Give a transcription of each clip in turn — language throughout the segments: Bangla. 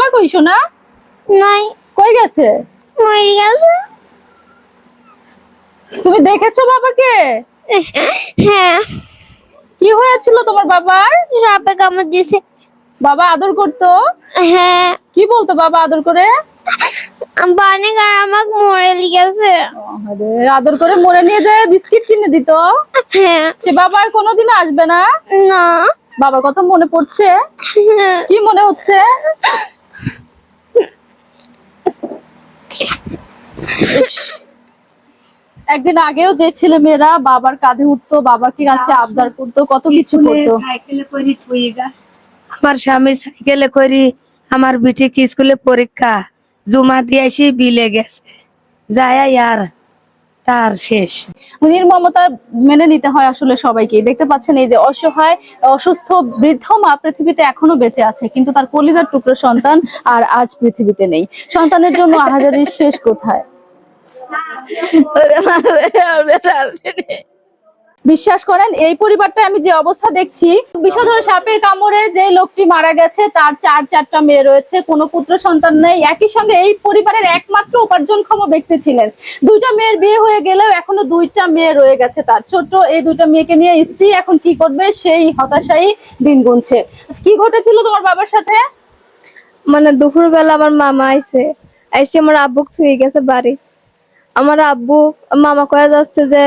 বাবা কই শোনা নাই। কই গেছে? মরে গেছে। তুমি দেখেছ বাবাকে? হ্যাঁ। কি হয়েছিল তোমার বাবার? সাপে কামড় দিছে বাবা আদর করতো? হ্যাঁ। কি বলতো বাবা আদর করে? বানে গার আমাকে মরে গেছে। আদর করে মরে নিয়ে যায় বিস্কিট কিনে দিত? হ্যাঁ। সে বাবা আর কোনোদিন আসবে না? না। বাবার কথা মনে পড়ছে? হ্যাঁ। কি মনে হচ্ছে? একদিন আগেও যে ছেলে মেয়েরা বাবার কাঁধে উঠতো বাবার কি কাছে আবদার করতো কত কিছু করতো। সাইকেলে করে থুই আমার স্বামী সাইকেলে করি আমার বিটি কি স্কুলে পরীক্ষা জুমা দিয়ে এসে বিলে গেছে। যায় আর তার শেষ। নির্মমতা মেনে নিতে হয় আসলে সবাইকে দেখতে পাচ্ছেন এই যে অসহায় অসুস্থ বৃদ্ধ মা পৃথিবীতে এখনও বেঁচে আছে কিন্তু তার কলিজার টুকরো সন্তান আর আজ পৃথিবীতে নেই। সন্তানের জন্য আহাজারির শেষ কোথায়? বিশ্বাস করেন, এই পরিবারটা আমি যে অবস্থা দেখছি, বিষধর সাপের কামড়ে যে লোকটি মারা গেছে, তার চার চারটা মেয়ে রয়েছে, কোনো পুত্র সন্তান নেই। একই সঙ্গে এই পরিবারের একমাত্র উপার্জনক্ষম ব্যক্তি ছিলেন। দুইটা মেয়ের বিয়ে হয়ে গেলেও এখনও দুইটা মেয়ে রয়ে গেছে তার। ছোট্ট এই দুইটা মেয়েকে নিয়ে স্ত্রী এখন কি করবে, সেই হতাশাই দিন গুনছে। কি ঘটেছিল তোমার বাবার সাথে? মানে দুপুর বেলা আমার মামা আইছে, আইসে আমার আব্বু থুয়ে গেছে বাড়ি। আমার আব্বু মামা কয়ে যাচ্ছে যে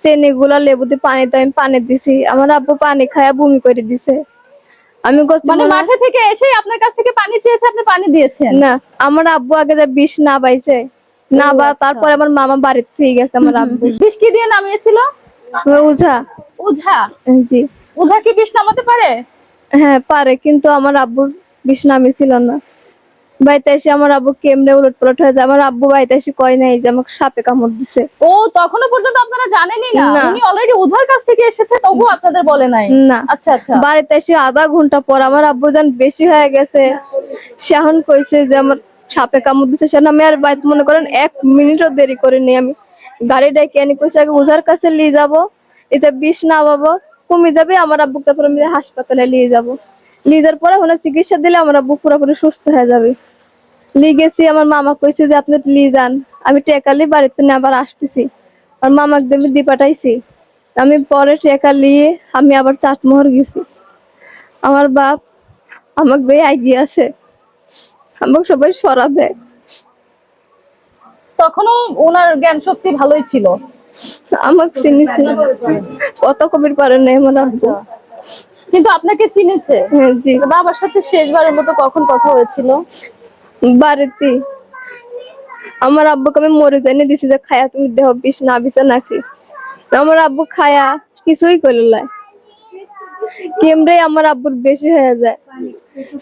চেনি গুলা লেবু দিয়ে পানিতে আমি পানি দিছি। আমার আব্বু পানি খায়া বমি করে দিছে। আমি মানে মাঠে থেকে এসেই আপনার কাছ থেকে পানি চেয়েছে আপনি পানি দিয়েছেন? না আমার আব্বু আগে যে বিষ না পাইছে না বা আচ্ছা। তারপরে আমার মামা বাড়িতে থুয়ে গেছে আমার আব্বু। বিষ কি দিয়ে নামিয়েছিল? উঝা। উঝা? জি। উঝা কি বিষ নামাতে পারে? হ্যাঁ পারে কিন্তু আমার আব্বুর বিষ নামে ছিল না। বাড়িতে এসে আমার আব্বু কেমনে উলট পালট হয়ে যায়? আমার আব্বু বাড়িতে এসে কয় নাই যে আমাকে সাপে কামড় দিছে। ও তখনো পর্যন্ত আপনারা জানেনই না। উনি অলরেডি উঝার কাছ থেকে এসেছে তবু আপনাদের বলে নাই। না। আচ্ছা আচ্ছা। বাড়িতে এসে আধা ঘণ্টা পর আমার আব্বু যান বেশি হয়ে গেছে। এখন কইছে যে আমার সাপে কামড় দিছে। সে আমি আর বাড়িতে মনে করেন এক মিনিটও দেরি করিনি আমি। গাড়ি ডাকি আনি কইছে আগে ওঝার কাছে নিয়ে যাব। এই যে বিষ না পাবো কমে যাবে আমার আব্বু তারপর আমি হাসপাতালে নিয়ে যাব। নিয়ে যাওয়ার পরে ওখানে চিকিৎসা দিলে আমার আব্বু পুরোপুরি সুস্থ হয়ে যাবে। নিয়ে গেছি আমার মামা কইছে যে আপনি নিয়ে যান। আমি টেকালি বাড়িতে নিয়ে আবার আসতেছি। আর মামাকে দেবে দিয়ে পাঠাইছি। আমি পরে টেকা নিয়ে আমি আবার চাটমোহর গেছি। আমার বাপ আমাকে দিয়ে এগিয়ে আসে। আমাকে সবাই সরা দেয়। তখনও ওনার জ্ঞান শক্তি ভালোই ছিল। আমাকে চিনিছে। কত কবির পারে নাই আমার আব্বু। কিন্তু আপনাকে চিনেছে? হ্যাঁ জি। বাবার সাথে শেষবারের মতো কখন কথা হয়েছিল? বাড়িতে। আমার আব্বুকে আমি মরে জানি দিছি যে খায়া তুমি দেহ বিষ না বিছে নাকি। আমার আব্বু খায়া কিছুই করলে কেমরে আমার আব্বুর বেশি হয়ে যায়।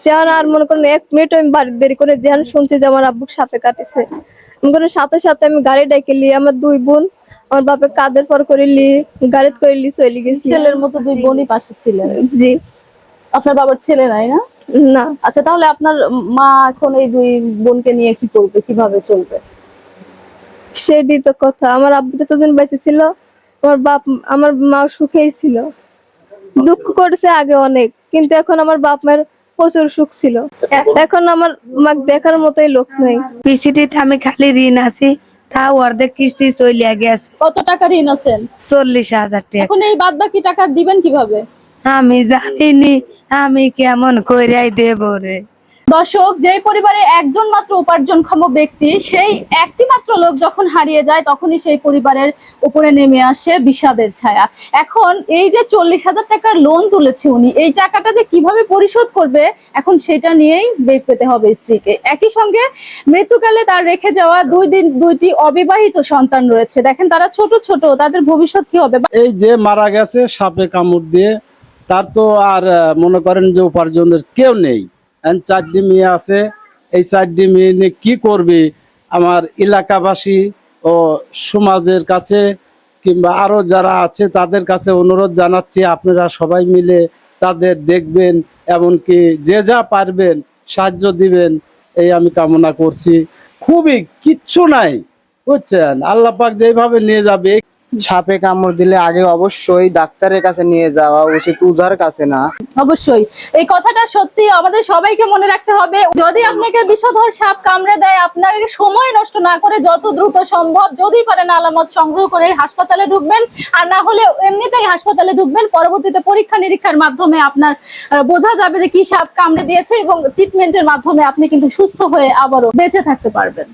সে আর মনে করেন এক মিনিট আমি বাড়ির দেরি করে যেখানে শুনছি যে আমার আব্বু সাপে কাটেছে। মনে সাথে সাথে আমি গাড়ি ডেকে লি আমার দুই বোন আমার বাপে কাদের পর করে লি গাড়িতে করে লি চলে গেছি। ছেলের মতো দুই বোনই পাশে ছিলেন। জি। আপনার বাবার ছেলে নাই না? না। আচ্ছা তাহলে আপনার মা এখন এই দুই বোনকে নিয়ে কি করবে কীভাবে চলবে? সেটাই তো কথা। আমার আব্বু যতদিন বেঁচে ছিল আমার বাপ আমার মা সুখেই ছিল। দুঃখ করেছে আগে অনেক কিন্তু এখন আমার বাপ মায়ের প্রচুর সুখ ছিল। এখন আমার মা দেখার মতোই লোক নেই। পিসিটিতে আমি খালি ঋণ আছি তাও অর্ধেক কিস্তি চলিয়া গেছে। কত টাকা ঋণ আছেন? চল্লিশ হাজার টাকা। এখন এই বাদ বাকি টাকা দিবেন কীভাবে? আমি জানিনি আমি কেমন কইরাই দেব রে। দর্শক যেই পরিবারে একজন মাত্র উপার্জনক্ষম ব্যক্তি সেই একটি মাত্র লোক যখন হারিয়ে যায় তখনই সেই পরিবারের উপরে নেমে আসে বিষাদের ছায়া। এখন এই যে চল্লিশ হাজার টাকার লোন তুলেছে উনি এই টাকাটা যে কীভাবে পরিশোধ করবে এখন সেটা নিয়েই বেগ পেতে হবে স্ত্রীকে। একই সঙ্গে মৃত্যুকালে তার রেখে যাওয়া দুই দিন দুইটি অবিবাহিত সন্তান রয়েছে। দেখেন তারা ছোট ছোট তাদের ভবিষ্যৎ কি হবে? এই যে মারা গেছে সাপে কামড় দিয়ে তার তো আর মনে করেন যে উপার্জনের কেউ নেই। চারটি মেয়ে আছে, এই চারটি মেয়ে নিয়ে কি করবে? আমার এলাকাবাসী ও সমাজের কাছে কিংবা আরও যারা আছে, তাদের কাছে অনুরোধ জানাচ্ছি, আপনারা সবাই মিলে তাদের দেখবেন, এমনকি যে যা পারবেন সাহায্য দিবেন, এই আমি কামনা করছি। খুবই কিচ্ছু নাই, বুঝছেন? আল্লাহ পাক যেভাবে নিয়ে যাবে সাপে কামড় দিলে আগে অবশ্যই ডাক্তারের কাছে নিয়ে যাওয়া উচিত উজার কাছে না। অবশ্যই। এই কথাটা সত্যি আমাদের সবাইকে মনে রাখতে হবে। যদি আপনাকে বিষধর সাপ কামড়ে দেয় আপনাকে সময় নষ্ট না করে যত দ্রুত সম্ভব যদি পারেন আলামত সংগ্রহ করে হাসপাতালে ঢুকবেন। আর না হলে এমনিতেই হাসপাতালে ঢুকবেন। পরবর্তীতে পরীক্ষা নিরীক্ষার মাধ্যমে আপনার বোঝা যাবে যে কি সাপ কামড়ে দিয়েছে এবং ট্রিটমেন্টের মাধ্যমে আপনি কিন্তু সুস্থ হয়ে আবারও বেঁচে থাকতে পারবেন।